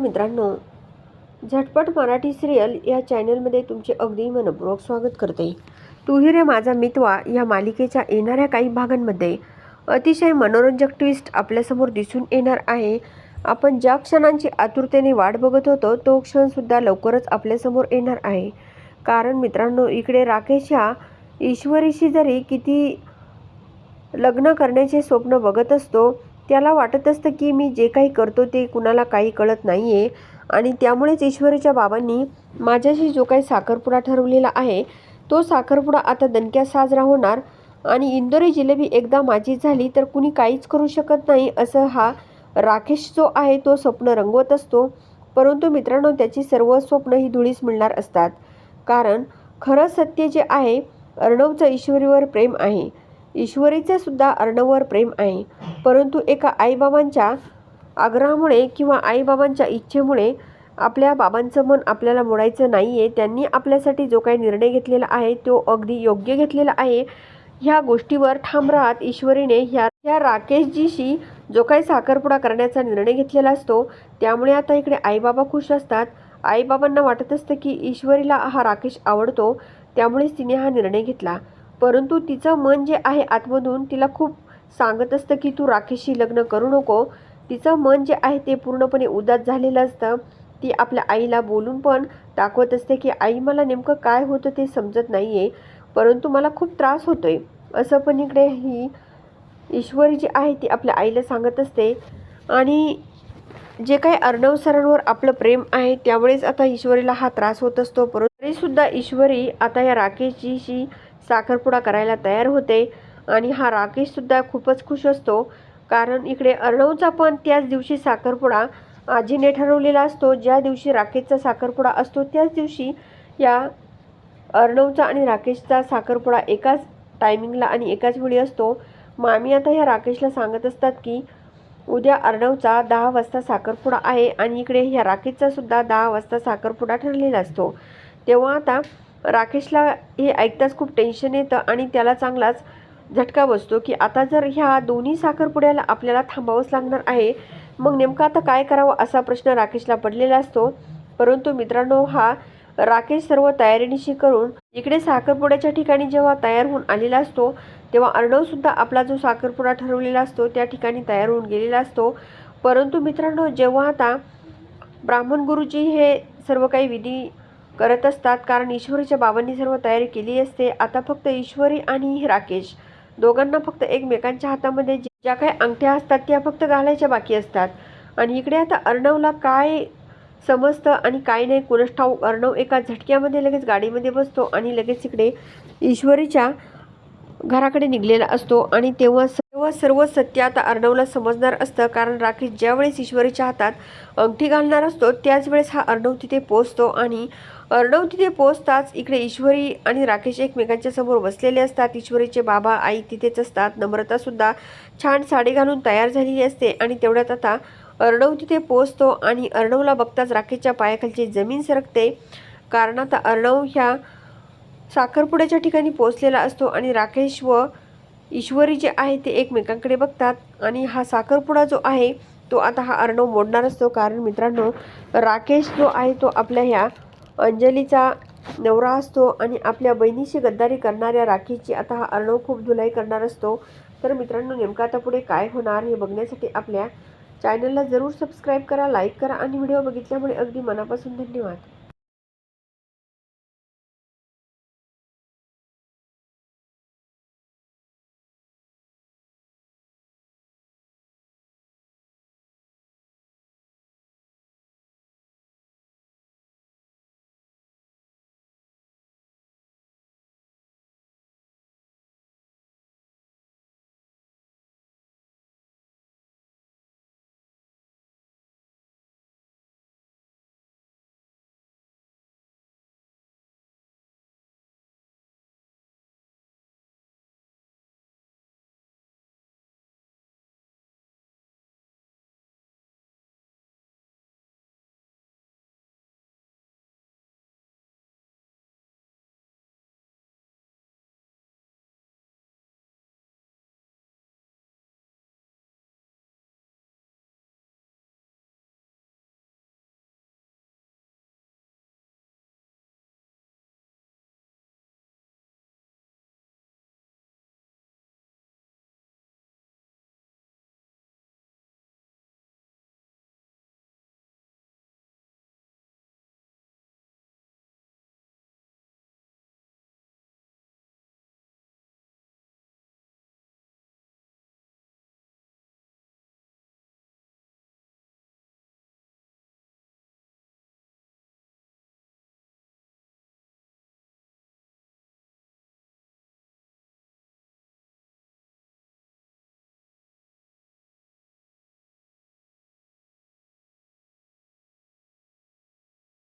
मित्रांनो. झटपट मराठी सिरियल या चॅनलमध्ये तुमचे अगदी मनपूर्वक स्वागत करते. तू रे माझा मितवा या मालिकेच्या येणाऱ्या काही भागांमध्ये. अतिशय मनोरंजक ट्विस्ट आपल्यासमोर दिसून येणार आहे. आपण ज्या क्षणांची आतुरतेने वाट बघत होतो तो क्षणसुद्धा लवकरच आपल्यासमोर येणार आहे. कारण मित्रांनो इकडे राकेश या ईश्वरीशी जरी किती लग्न करण्याचे स्वप्न बघत असतो त्याला वाटत असतं की मी जे काही करतो ते कुणाला काही कळत नाही आहे आणि त्यामुळेच ईश्वरीच्या बाबांनी माझ्याशी जो काही साखरपुडा ठरवलेला आहे तो साखरपुडा आता दणक्यात साजरा होणार. आणि इंदोरी जिलेबी एकदा माझी झाली तर कुणी काहीच करू शकत नाही असं हा राकेश जो आहे तो स्वप्न रंगवत असतो. परंतु मित्रांनो त्याची सर्व स्वप्न ही धुळीस मिळणार असतात. कारण खरं सत्य जे आहे अर्णवचं ईश्वरीवर प्रेम आहे. ईश्वरीचे सुद्धा अर्णववर प्रेम आहे. परंतु एका आईबाबांच्या आग्रहामुळे किंवा आईबाबांच्या इच्छेमुळे आपल्या बाबांचं मन आपल्याला मोडायचं नाही आहे त्यांनी आपल्यासाठी जो काही निर्णय घेतलेला आहे तो अगदी योग्य घेतलेला आहे. ह्या गोष्टीवर ठाम राहत ईश्वरीने ह्या ह्या राकेशजीशी जो काही साखरपुडा करण्याचा निर्णय घेतलेला असतो त्यामुळे आता इकडे आईबाबा खुश असतात. आईबाबांना वाटत असतं की ईश्वरीला हा राकेश आवडतो त्यामुळेच तिने हा निर्णय घेतला. परंतु तिचं मन जे आहे आतमधून तिला खूप सांगत असतं की तू राकेशशी लग्न करू नको. तिचं मन जे आहे ते पूर्णपणे उदास झालेलं असतं. ती आपल्या आईला बोलून पण दाखवत असते की आई मला नेमकं काय होतं ते समजत नाही आहे परंतु मला खूप त्रास होतो आहे असं पण इकडे ही ईश्वरी जी आहे ती आपल्या आईला सांगत असते. आणि जे काही अर्णव सरांवर आपलं प्रेम आहे त्यावेळेस आता ईश्वरीला हा त्रास होत असतो. परंतु तरीसुद्धा ईश्वरी आता या राकेशजीशी साखरपुडा करायला तयार होते. आणि हा राकेशसुद्धा खूपच खुश असतो. कारण इकडे अर्णवचा पण त्याच दिवशी साखरपुडा आजीने ठरवलेला असतो. ज्या दिवशी राकेशचा साखरपुडा असतो त्याच दिवशी या अर्णवचा आणि राकेशचा साखरपुडा एकाच टायमिंगला आणि एकाच वेळी असतो. मामी आता ह्या राकेशला सांगत असतात की उद्या अर्णवचा दहा वाजता साखरपुडा आहे आणि इकडे ह्या राकेशचा सुद्धा दहा वाजता साखरपुडा ठरलेला असतो. तेव्हा आता राकेशला हे ऐकताच खूप टेन्शन येतं आणि त्याला चांगलाच झटका बसतो की आता जर ह्या दोन्ही साखरपुड्याला आपल्याला थांबावंच लागणार आहे मग नेमकं आता काय करावं असा प्रश्न राकेशला पडलेला असतो. परंतु मित्रांनो हा राकेश सर्व तयारीनिशी करून इकडे साखरपुड्याच्या ठिकाणी जेव्हा तयार होऊन आलेला असतो तेव्हा अर्णवसुद्धा आपला जो साखरपुडा ठरवलेला असतो त्या ठिकाणी तयार होऊन गेलेला असतो. परंतु मित्रांनो जेव्हा आता ब्राह्मण गुरुजी हे सर्व काही विधी करत असतात. कारण ईश्वरीच्या बाबांनी सर्व तयारी केली असते. आता फक्त ईश्वरी आणि राकेश. दोघांना फक्त एकमेकांच्या हातामध्ये ज्या काही अंगठ्या असतात त्या फक्त घालायच्या बाकी असतात. आणि इकडे आता अर्णवला काय समजतं आणि काय नाही कुणच ठाऊक? अर्णव एका झटक्यामध्ये लगेच गाडीमध्ये बसतो आणि लगेच इकडे ईश्वरीच्या घराकडे निघलेला असतो. आणि तेव्हा तेव्हा सर्व सत्य आता अर्णवला समजणार असतं. कारण राकेश ज्यावेळेस ईश्वरीच्या हातात अंगठी घालणार असतो त्याच वेळेस हा अर्णव तिथे पोचतो आणि अर्णव तिथे पोचताच इकडे ईश्वरी आणि राकेश एकमेकांच्या समोर बसलेले असतात. ईश्वरीचे बाबा आई तिथेच असतात. नम्रतासुद्धा छान साडी घालून तयार झालेली असते. आणि तेवढ्यात आता अर्णव तिथे पोचतो आणि अर्णवला बघताच राकेशच्या पायाखालची जमीन सरकते. कारण आता अर्णव ह्या साखरपुड्याच्या ठिकाणी पोचलेला असतो आणि राकेश व ईश्वरी जे आहे ते एकमेकांकडे बघतात आणि हा साखरपुडा जो आहे तो आता हा अर्णव मोडणार असतो कारण मित्रांनो राकेश जो आहे तो आपल्या ह्या अंजलीचा नवरा असतो आणि आपल्या बहिणीशी गद्दारी करणाऱ्या राखीची आता हा अर्णव खूप धुलाई करणार असतो. तर मित्रांनो नेमका आता पुढे काय होणार हे बघण्यासाठी आपल्या चॅनलला जरूर सबस्क्राईब करा लाईक करा आणि व्हिडिओ बघितल्यामुळे अगदी मनापासून धन्यवाद.